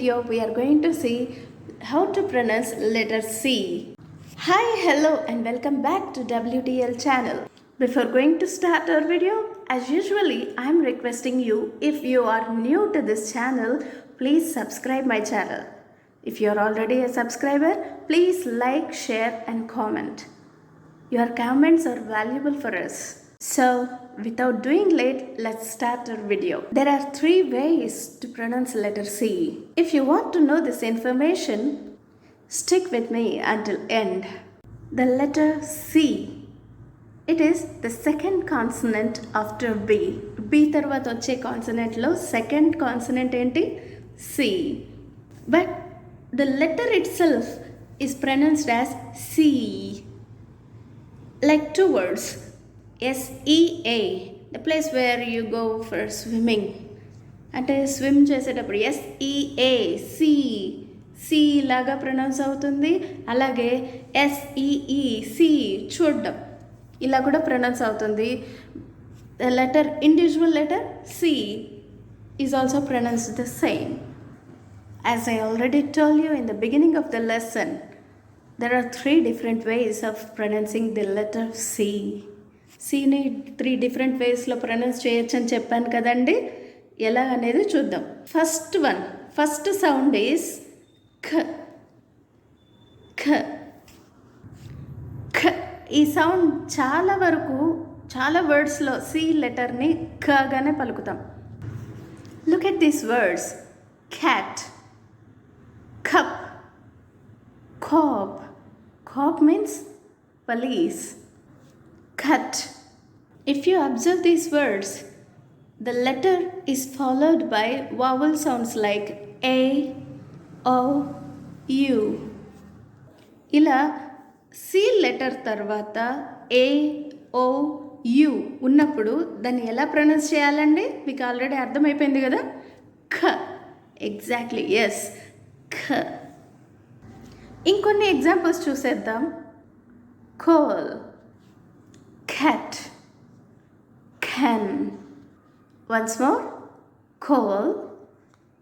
video we are going to see how to pronounce letter C. Hi, hello and welcome back to WTL channel. Before going to start our video, as usually I am requesting you if you are new to this channel, please subscribe my channel. If you are already a subscriber, please like, share and comment. Your comments are valuable for us. So, without doing late, let's start our video. There are three ways to pronounce letter C. If you want to know this information, stick with me until end. The letter C. It is the second consonant after B. B తర్వాత వచ్చే కాన్సనెంట్లో second consonant ఏంటి C. But the letter itself is pronounced as C. like two words S S E A the place where you go for swimming అంటే swim చేసేటప్పుడు S E A C C లాగా pronounce అవుతుంది అలాగే S E E C చూడడం ఇలా కూడా pronounce అవుతుంది the letter individual letter C is also pronounce the same as I already told you in the beginning of the lesson there are three different ways of pronouncing the letter C. సీని three different వేస్లో pronounce చేయొచ్చు అని చెప్పాను కదండి. ఎలా అనేది చూద్దాం. First one first sound is ఖ ఖ ఖ ఈ సౌండ్ చాలా వరకు చాలా వర్డ్స్లో సి లెటర్ని ఖగానే పలుకుతాం. Look at these words. Cat cup cop. Cop means police cut. If you observe these words the letter is followed by vowel sounds like a o u. ఇలా సి లెటర్ తర్వాత A oh you ఉన్నప్పుడు దాన్ని ఎలా pronounce చేయాలండి? మీకు already అర్థమైపోయింది కదా? ఖ ఎగ్జాక్ట్లీ ఎస్ ఖ ఇంకొన్ని ఎగ్జాంపుల్స్ చూసేద్దాం. Coal. Cat can. Once more. Coal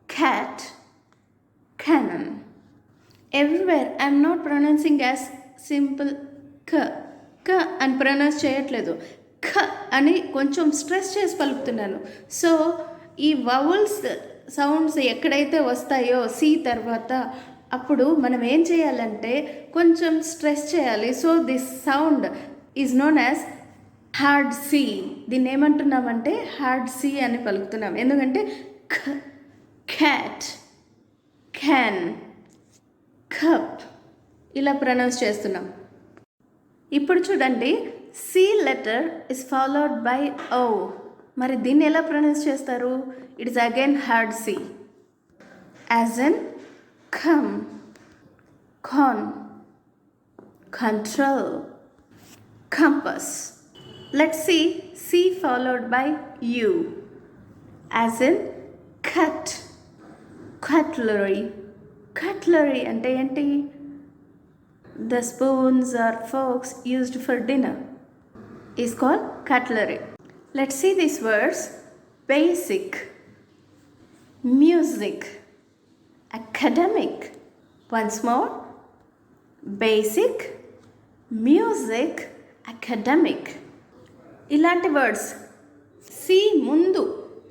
cat cannon everywhere. I'm not pronouncing as simple k. K అని ప్రొనౌన్స్ చేయట్లేదు. క అని కొంచెం స్ట్రెస్ చేసి పలుకుతున్నాను. సో ఈ వవల్స్ సౌండ్స్ ఎక్కడైతే వస్తాయో సి తర్వాత అప్పుడు మనం ఏం చేయాలంటే కొంచెం స్ట్రెస్ చేయాలి. So this sound is known as hard C దీన్ని ఏమంటున్నామంటే హార్డ్ సి అని పలుకుతున్నాం. ఎందుకంటే క్యాట్ క్యాన్ కప్ ఇలా ప్రొనౌన్స్ చేస్తున్నాం. ఇప్పుడు చూడండి C letter is followed by O మరి దీన్ని ఎలా ప్రొనౌన్స్ చేస్తారు? It is again hard C as in come con control compass Let C C followed by U as in cut cutlery cutlery అంటే ఏంటి the spoons or forks used for dinner is called cutlery. Let's see these words basic, music, academic. Once more basic, music, academic. ఇలాంటి words C ముందు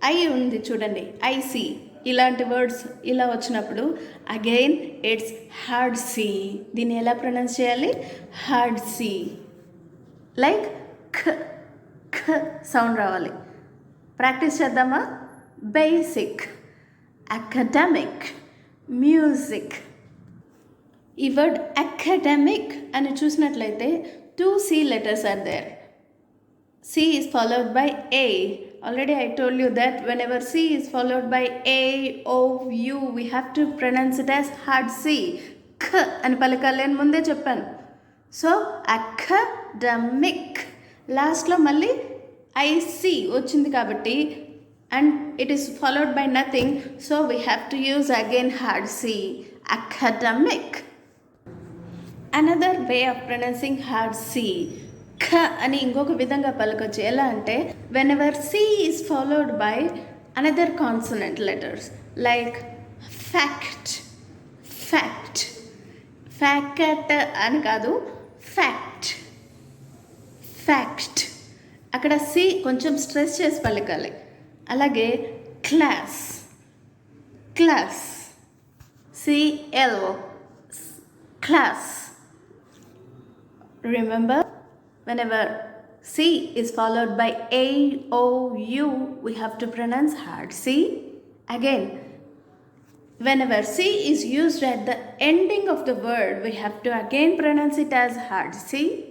I ఉంది చూడండి I C. ఇలాంటి words ఇలా వచ్చినప్పుడు again it's hard C. దీన్ని ఎలా pronounce చేయాలి? Hard C. లైక్ ఖ ఖ సౌండ్ రావాలి. ప్రాక్టీస్ చేద్దామా? Basic academic music. ఈ వర్డ్ అకాడమిక్ అని చూసినట్లయితే two C letters are there. C is followed by A. Already I told you that whenever C is followed by A, O, U, we have to pronounce it as hard C. K అని పలకాలి అని ముందే చెప్పాను. So academic లాస్ట్లో మళ్ళీ I C వచ్చింది కాబట్టి and it is followed by nothing so we have to use again hard C academic another way of pronouncing hard C క అని ఇంకొక విధంగా పలకొచ్చు ఎలా అంటే whenever C is followed by another consonant letters like fact fact fact అని కాదు fact fact అక్కడ సి కొంచెం స్ట్రెస్ చేసి పలకాలి. అలాగే class class C L class remember whenever C is followed by A, O, U, we have to pronounce hard C. Again, whenever C is used at the ending of the word, we have to again pronounce it as hard C.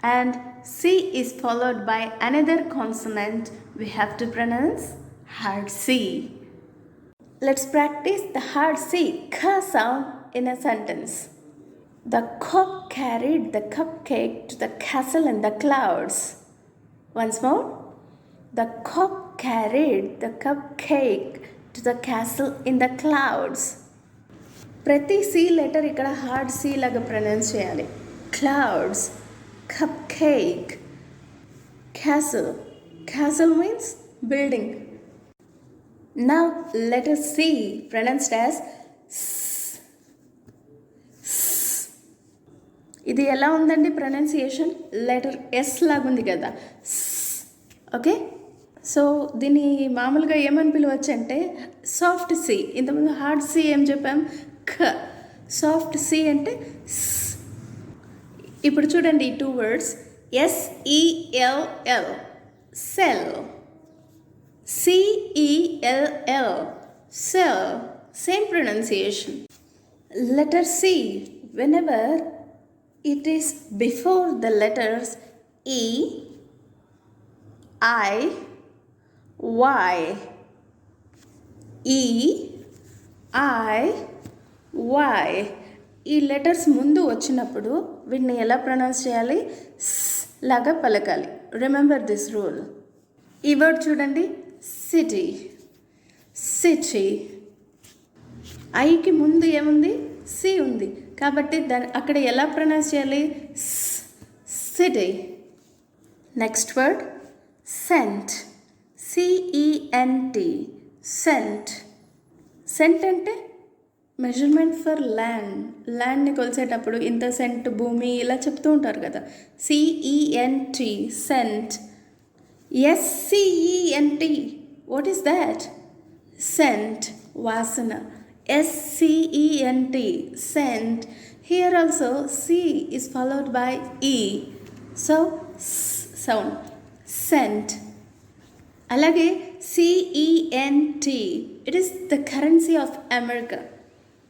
And C is followed by another consonant, we have to pronounce hard C. Let's practice the hard C, K sound in a sentence. The cock carried the cupcake to the castle in the clouds. Once more. The cock carried the cupcake to the castle in the clouds. ప్రతి C letter ఇక్కడ hard C లాగా pronounce చేయాలి clouds cup cake castle castle means building now letter C pronounced as ఇది ఎలా ఉందండి pronunciation? Letter S లాగుంది కదా. Okay? So దీన్ని మామూలుగా ఏమని పిలవచ్చు అంటే సాఫ్ట్ సి ఇంతకుముందు హార్డ్ సి ఏం చెప్పాం? ఖ సాఫ్ట్ సి అంటే ఇప్పుడు చూడండి ఈ two words S E L L sell C E L L cell same pronunciation letter whenever it is before the letters E, I, Y. E, I, Y. ఈ letters ముందు వచ్చినప్పుడు వీటిని ఎలా ప్రొనౌన్స్ చేయాలి? లాగా పలకాలి. రిమెంబర్ దిస్ రూల్ ఈ word చూడండి. సిటీ సిటీ ఐకి ముందు ఏముంది? సి ఉంది. కాబట్టి దాని అక్కడ ఎలా ప్రొనౌన్స్ చేయాలి? City next word cent C E N T cent cent అంటే మెజర్మెంట్ ఫర్ ల్యాండ్ ల్యాండ్ని కొలిసేటప్పుడు ఇంత సెంట్ భూమి ఇలా చెప్తూ ఉంటారు కదా. C E N T cent S C E N T what is that scent వాసన. s c e n t scent here also c is followed by e so s sound scent అలాగే C E N T it is the currency of America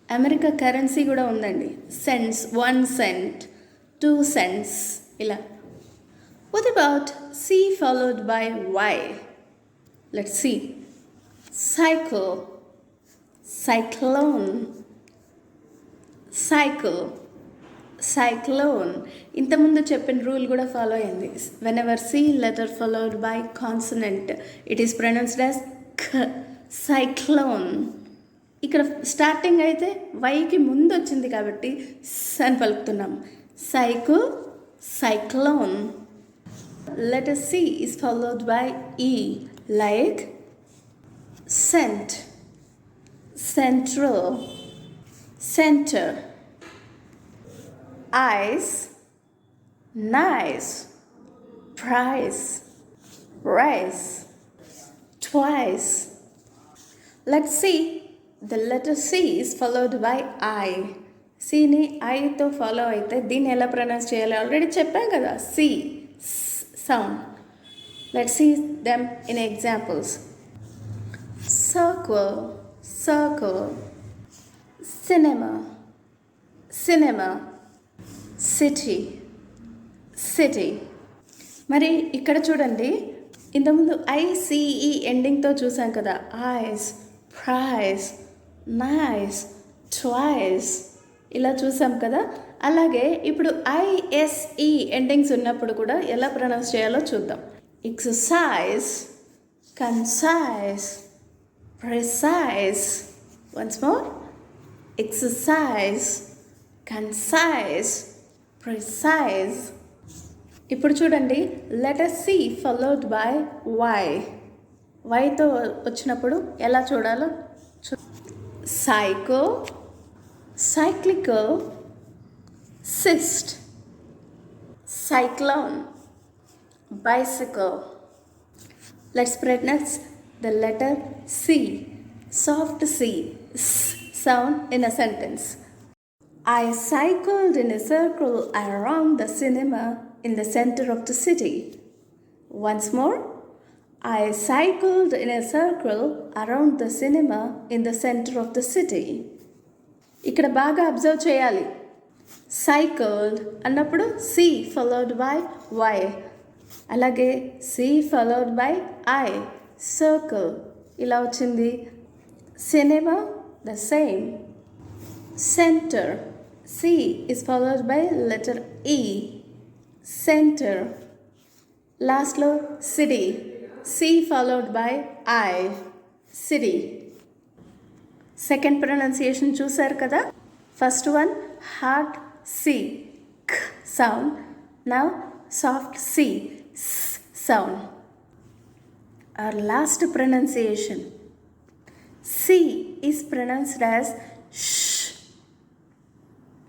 America currency కూడా ఉందండి cents one cent two cents ఇలా what about C followed by Y let C cycle Cyclone cycle cyclone ఇంతకుముందు చెప్పిన rule కూడా follow అయింది. Whenever C letter followed by consonant it is pronounced as ఖ cyclone ఇక్కడ starting అయితే వైకి ముందు వచ్చింది కాబట్టి స్ అని పలుకుతున్నాం. Cycle cyclone letter C is followed by E like cent central, center, eyes, nice, price, rice, twice. Let's see. The letter C is followed by I. సిని ఐతో ఫాలో అయితే దీన్ని ఎలా ప్రొనౌన్స్ చేయాలి ఆల్రెడీ చెప్పాం కదా C sound let see them in examples circle, Circle, cinema, cinema, city, city. మరి ఇక్కడ చూడండి ఇంతకుముందు ఐసిఈ ఎండింగ్తో చూసాం కదా ఐస్ ప్రైస్ నైస్ ట్వైస్ ఇలా చూసాం కదా. అలాగే ఇప్పుడు ఐఎస్ఈ ఎండింగ్స్ ఉన్నప్పుడు కూడా ఎలా ప్రొనౌన్స్ చేయాలో చూద్దాం. Exercise concise precise. Once more. Exercise. Concise. Precise. ఇప్పుడు చూడండి. Letter C followed by Y వైతో వచ్చినప్పుడు ఎలా చూడాలో చూ psycho cyclic cyst cyclone bicycle let's ప్రెడ్నెస్ట్ the letter C, soft C, S sound in a sentence. I cycled in a circle around the cinema in the center of the city. Once more, I cycled in a circle around the cinema in the center of the city. ఇక్కడ బాగా observe చేయాలి సైకిల్డ్ అన్నప్పుడు C followed by Y అలాగే C followed by I circle ఇలా వచ్చింది. Cinema the same center C is followed by letter E center లాస్ట్లో city C followed by I city second pronunciation చూశారు కదా? First one hard C sound నా soft C sound our last pronunciation. C is pronounced as ష్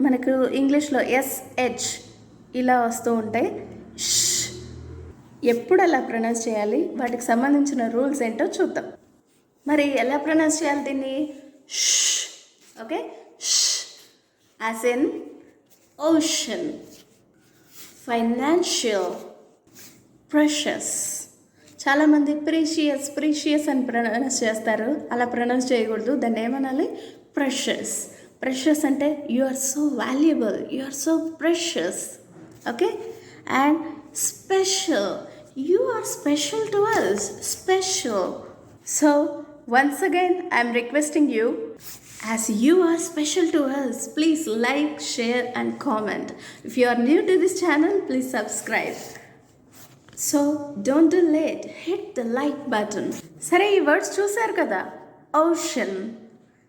మనకు ఇంగ్లీష్లో SH ఇలా వస్తూ ఉంటాయి ష్ ఎప్పుడు అలా ప్రొనౌన్స్ చేయాలి? వాటికి సంబంధించిన రూల్స్ ఏంటో చూద్దాం. మరి ఎలా ప్రొనౌన్స్ చేయాలి దీన్ని? ష్ ఓకే ష్ as in ocean financial precious చాలామంది ప్రీషియస్ ప్రీషియస్ అని ప్రొనౌన్స్ చేస్తారు. అలా ప్రొనౌన్స్ చేయకూడదు. దాన్ని ఏమనాలి? ప్రెషస్ ప్రెషస్ అంటే you are so valuable you are so precious okay and special you are special to us special so once again I'm requesting you As you are special to us, please like, share, and comment. If you are new to this channel, please subscribe. So don't do late hit the like button. సరే ఈ words చూశారు కదా? Ocean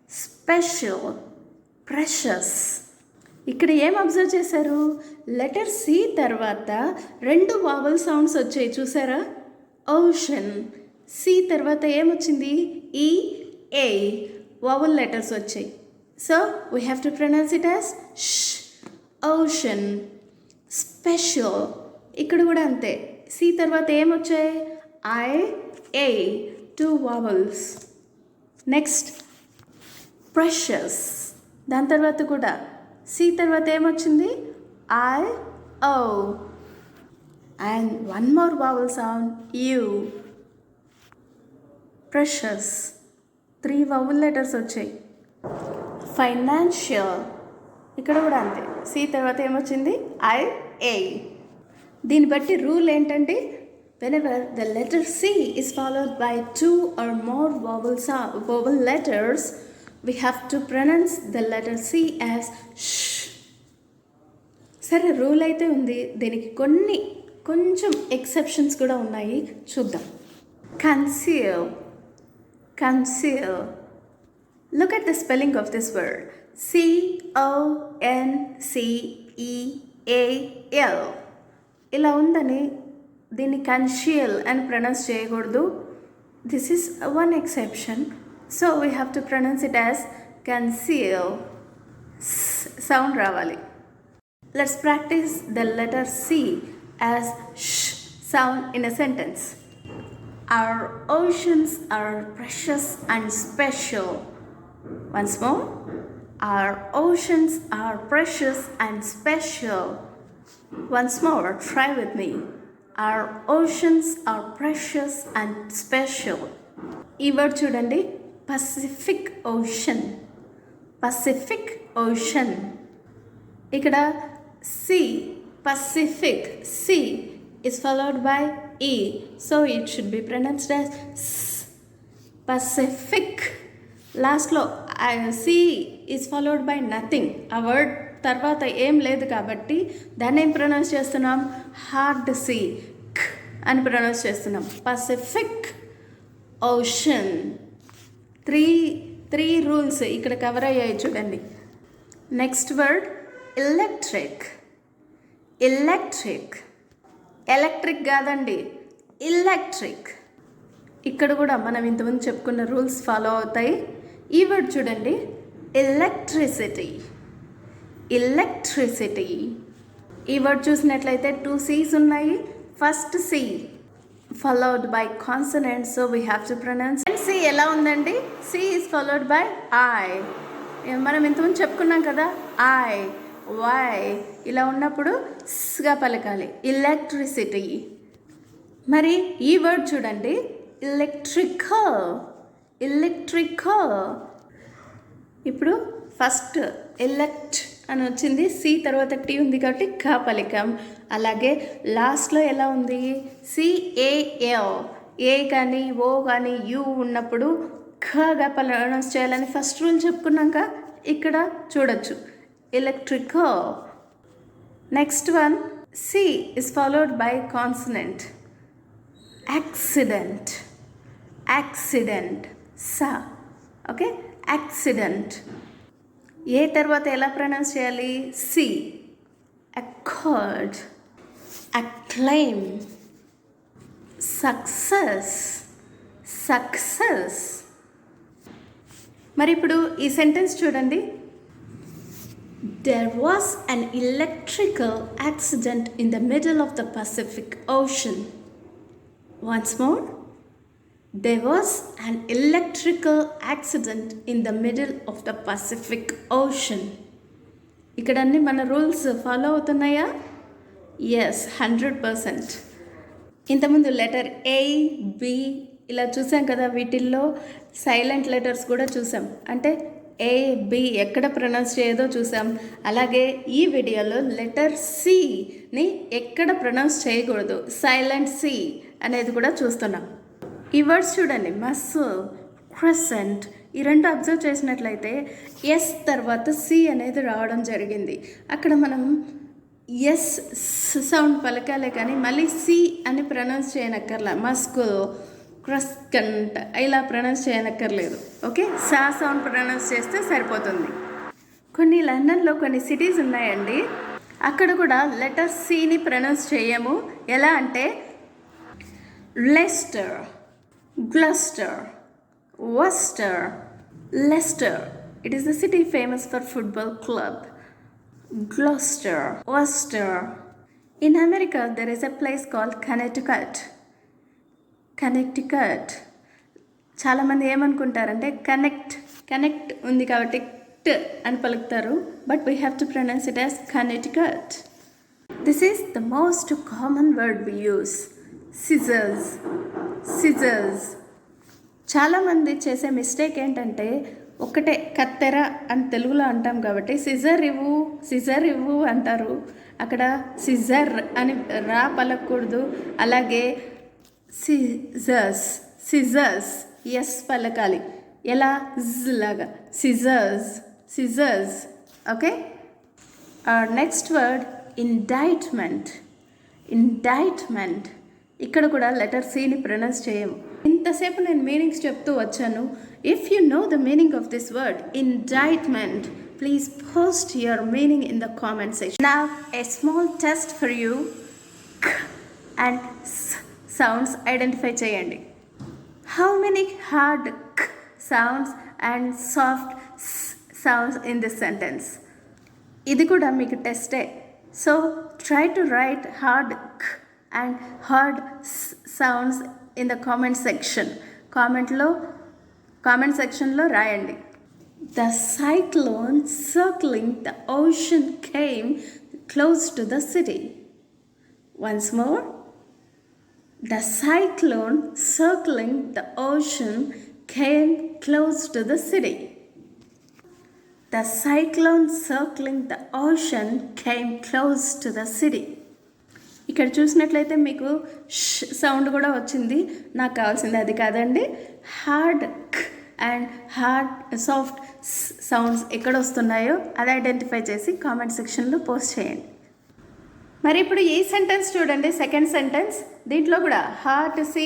special precious. ఇక్కడ ఏం observe చేశారు? Letter C తర్వాత రెండు vowel sounds వచ్చాయి చూసారా ఓషన్. సి తర్వాత ఏమొచ్చింది ఈ ఏ వావల్ లెటర్స్ వచ్చాయి. So we have to pronounce it as ocean special ఇక్కడ కూడా అంతే. సి తర్వాత ఏమొచ్చాయి? I A two vowels. Next precious. దాని తర్వాత కూడా. సి తర్వాత ఏమొచ్చింది? I O. And one more vowel sound U. Precious. Three vowel letters వచ్చాయి. ఫైనాన్షియల్. ఇక్కడ కూడా అంతే. సి తర్వాత ఏమొచ్చింది? I A. దీన్ని బట్టి రూల్ ఏంటంటే whenever the letter C is followed by two or more vowel saw vowel letters we have to pronounce the letter C as సరే రూల్ అయితే ఉంది. దీనికి కొన్ని కొంచెం ఎక్సెప్షన్స్ కూడా ఉన్నాయి. చూద్దాం. Conceal conceal look at the spelling of this word సిఓఎన్సిఈఏఎల్ ఇలా ఉందని దీన్ని కన్షియల్ అని ప్రొనౌన్స్ చేయకూడదు. This is one exception so we have to pronounce it as conceal sound రావాలి. Let's practice the letter C as ష్ sound in a sentence Our oceans are precious and special. Once more, our oceans are precious and special. Once more, try with me. Our oceans are precious and special. ఈ word చూడండి Pacific ocean Pacific ocean ఇక్కడ C Pacific C is followed by E. So it should be pronounced as S. Pacific. లాస్ట్లో C is followed by nothing ఆ word తర్వాత ఏం లేదు కాబట్టి దాన్ని ఏం ప్రొనౌన్స్ చేస్తున్నాం? హార్డ్ సి అని ప్రొనౌన్స్ చేస్తున్నాం. Pacific ocean three three rules ఇక్కడ కవర్ అయ్యాయి చూడండి. Next word electric electric electric కాదండి ఎలక్ట్రిక్ ఇక్కడ కూడా మనం ఇంతకుముందు చెప్పుకున్న రూల్స్ ఫాలో అవుతాయి. ఈ వర్డ్ చూడండి ఎలక్ట్రిసిటీ ఎలక్ట్రిసిటీ ఈ వర్డ్ చూసినట్లయితే టూ సీస్ ఉన్నాయి. First C followed by consonant so we have to pronounce and C ఎలా ఉందండి? C is followed by I మనం ఇంతకుముందు చెప్పుకున్నాం కదా? ఐ వై ఇలా ఉన్నప్పుడు స్గా పలకాలి. ఎలక్ట్రిసిటీ మరి ఈ వర్డ్ చూడండి. ఎలక్ట్రికల్ ఎలక్ట్రికల్ ఇప్పుడు ఫస్ట్ ఎలక్ట్ అని వచ్చింది. సి తర్వాత టీ ఉంది కాబట్టి క పలికాం అలాగే లాస్ట్లో ఎలా ఉంది? సిఏఎల్ ఏ కానీ ఓ కానీ యు ఉన్నప్పుడు ఖగా ప్రొనౌన్స్ చేయాలని ఫస్ట్ రూల్ చెప్పుకున్నాక ఇక్కడ చూడొచ్చు. Electric next one. C is followed by consonant. Accident. Accident. స. ఓకే? యాక్సిడెంట్. ఏ తర్వాత ఎలా ప్రొనౌన్స్ చేయాలి? C. Accord acclaim success success మరి ఇప్పుడు ఈ సెంటెన్స్ చూడండి. There was an electrical accident in the middle of the Pacific ocean once more there was an electrical accident in the middle of the Pacific Ocean. ఇక్కడ అన్ని మన rules follow అవుతున్నాయా? Yes hundred percent ఇంతకుముందు letter A B ఇలా చూసాం కదా వీటిల్లో silent letters కూడా చూసాం. అంటే ఏ బి ఎక్కడ ప్రొనౌన్స్ చేయదో చూసాం. అలాగే ఈ వీడియోలో లెటర్ సిని ఎక్కడ ప్రొనౌన్స్ చేయకూడదు సైలెంట్ సి అనేది కూడా చూస్తున్నాం. ఈ వర్డ్స్ చూడండి. మస్ క్రెసెంట్ ఈ రెండు అబ్జర్వ్ చేసినట్లయితే ఎస్ తర్వాత సి అనేది రావడం జరిగింది. అక్కడ మనం ఎస్ సౌండ్ పలకాలే కానీ మళ్ళీ సి అని ప్రొనౌన్స్ చేయనక్కర్లా. మస్కు క్రస్కంట్ ఇలా ప్రొనౌన్స్ చేయనక్కర్లేదు. ఓకే? సా సౌండ్ ప్రొనౌన్స్ చేస్తే సరిపోతుంది. కొన్ని లండన్లో కొన్ని సిటీస్ ఉన్నాయండి. అక్కడ కూడా లెటర్ సిని ప్రొనౌన్స్ చేయము. ఎలా అంటే Leicester. Gloucester, Worcester, Leicester. It is the city famous for football club. Gloucester, Worcester. In America, there is a place called Connecticut. Connecticut చాలామంది ఏమనుకుంటారంటే కనెక్ట్ కనెక్ట్ ఉంది కాబట్టి ట్ అని పలుకుతారు but we have to pronounce it as Connecticut this is the most common word we use scissors scissors చాలామంది చేసే mistake ఏంటంటే ఒకటే కత్తెర అని తెలుగులో అంటాం కాబట్టి సిజర్ ఇవ్వు సిజర్ ఇవ్వు అంటారు. అక్కడ సిజర్ అని రా పలకూడదు అలాగే సిజర్స్ సిజర్స్ ఎస్ పలకాలి. ఎలా? జ్ లాగా. Scissors scissors okay next word indictment indictment ఇక్కడ కూడా లెటర్ సిని ప్రొనౌన్స్ చేయము. ఇంతసేపు నేను మీనింగ్స్ చెప్తూ వచ్చాను. If you know the meaning of this word indictment please post your meaning in the comment section నా a small test for you and sounds identify చేయండి. How many hard sounds and soft sounds in this sentence ఇది కూడా మీకు టెస్టే so try to write hard And hard sounds in the comment section కామెంట్లో comment సెక్షన్లో రాయండి the cyclone circling the ocean came close to the city once more the cyclone circling the ocean came close to the city. The cyclone circling the ocean came close to the city. ఇక్కడ చూసినట్లయితే మీకు ష్ sound కూడా వచ్చింది. నాకు కావాల్సింది అది కాదండి. Hard and hard soft sounds ఎక్కడ వస్తున్నాయో అది ఐడెంటిఫై చేసి కామెంట్ సెక్షన్లో పోస్ట్ చేయండి. మరి ఇప్పుడు ఈ సెంటెన్స్ చూడండి సెకండ్ సెంటెన్స్. దీంట్లో కూడా hard C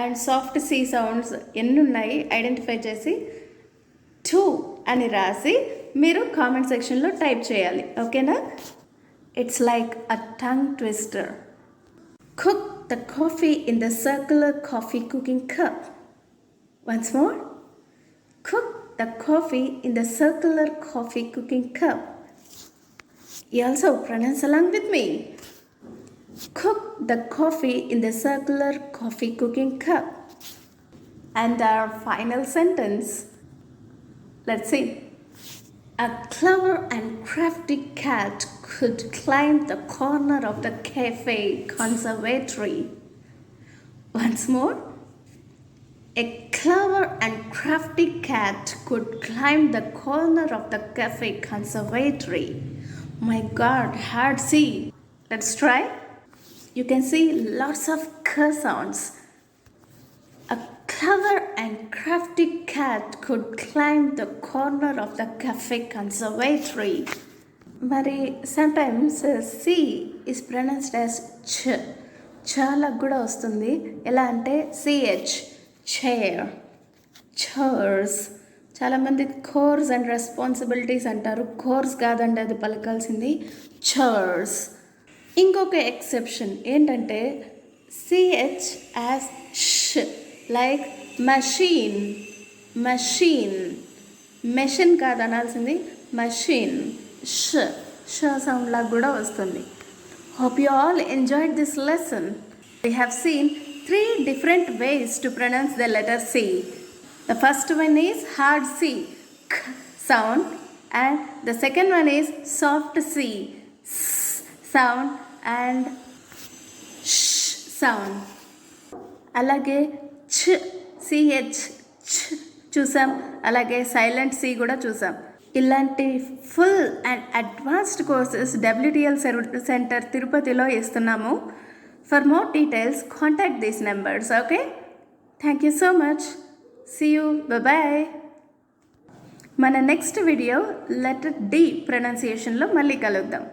and soft C sounds ఎన్ని ఉన్నాయి ఐడెంటిఫై చేసి టూ అని రాసి మీరు కామెంట్ సెక్షన్లో టైప్ చేయాలి. ఓకేనా? It's like a tongue twister. Cook the coffee in the circular coffee cooking cup. Once more. Cook the coffee in the circular coffee cooking cup. You also pronounce along with me. Cook the coffee in the circular coffee cooking cup. And our final sentence. Let's see. A clever and crafty cat could climb the corner of the cafe conservatory. Once more. A clever and crafty cat could climb the corner of the cafe conservatory. My god, hard C. Let's try. You can see lots of k sounds. A clever and crafty cat could climb the corner of the cafe conservatory. మరి sometimes C is pronounced as ఛ చాలా కూడా వస్తుంది. ఎలా అంటే CH chair chores చాలామంది course and responsibilities అంటారు. Course కాదండి అది పలకాల్సింది. చర్స్ ఇంకొక ఎక్సెప్షన్ ఏంటంటే CH as sh like machine machine machine కాదు అనాల్సింది మషీన్ ష ష సౌండ్లా కూడా వస్తుంది hope you all enjoyed this lesson we have seen three different ways to pronounce the letter C the first one is hard C sound and the second one is soft C sound and sound అలాగే ఛ్ CH ఛ్ చూసాం అలాగే silent C కూడా చూసాం ఇలాంటి full and advanced courses WTL center తిరుపతిలో ఇస్తున్నాము for more details contact these numbers okay thank you so much see you bye మన next video letter D ప్రొనౌన్సియేషన్లో మళ్ళీ కలుద్దాం.